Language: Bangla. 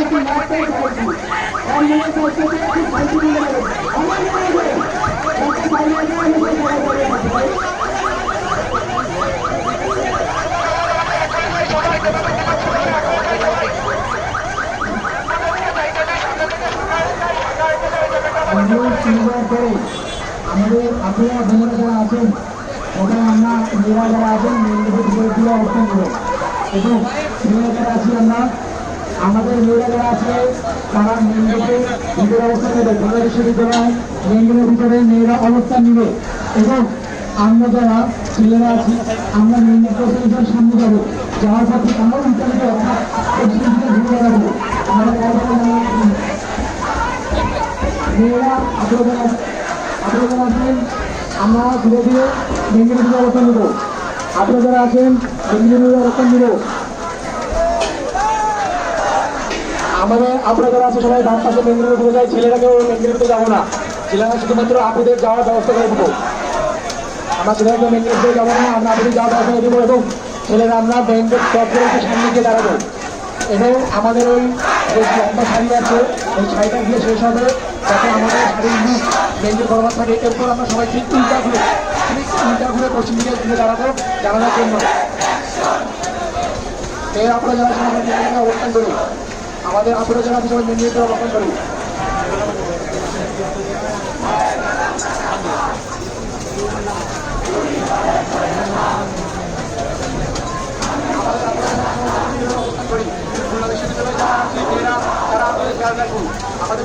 পাইছি রাস্তায় পাইছি অন্যান্য করতে খুব পাইছি বলে আমার যারা আছেন, ওখানে আমরা যারা আছেন এবং যারা আছি আমরা আমাদের মেয়েরা যারা আছে, তারা মেয়েদেরকে নিজের অবস্থান নেবে ঢাকা বিশ্ববিদ্যালয় মেয়েদের ভিতরে মেয়েরা অবস্থান নেবে। এবং আমরা যারা ছেলেরা আছি, আমরা মেয়েদের প্রতিনিধির সামনে যাব। যাওয়ার পথে আমরা উত্তরিত অর্থাৎ ঘুরে বেড়াবো আমরা ধীরে ধীরে দিকে অবস্থান নেব। আপনারা যারা আছেন দিকে অবস্থান নেব। আমাদের আপনারা যারা আছে সবাই, বাম পাশে দিকে যায় ছেলেরা কেউ বেঙ্গলি দিকে যাব না। ছেলেরা শুধুমাত্র আপনাদের যাওয়ার ব্যবস্থা করে দেবো। আমরা ছেলেরা কেউ বেঙ্গলি দিকে যাব না, আমরা আপনাদের যাওয়ার ব্যবস্থা করে দেবো এবং ছেলেরা আমরা ব্যাংকের টপগুলোকে সামনে গিয়ে দাঁড়াবো। এবং আমাদের ওই যে লম্বা শাড়ি আছে, ওই শাড়িটা গিয়ে শেষ হবে, যাতে আমাদের শাড়ির মুখ বেঞ্চে বরাবর থাকে। এরপর আমরা সবাই ঠিক উল্টা ঘুরে, ঠিক উল্টা ঘুরে পশ্চিম দিকে ঘুরে দাঁড়াবো জানানোর জন্য। এর আপনারা যারা আমাদের আঠারো জন হিসেবে নির্মিত রক্ষণ করি আমাদের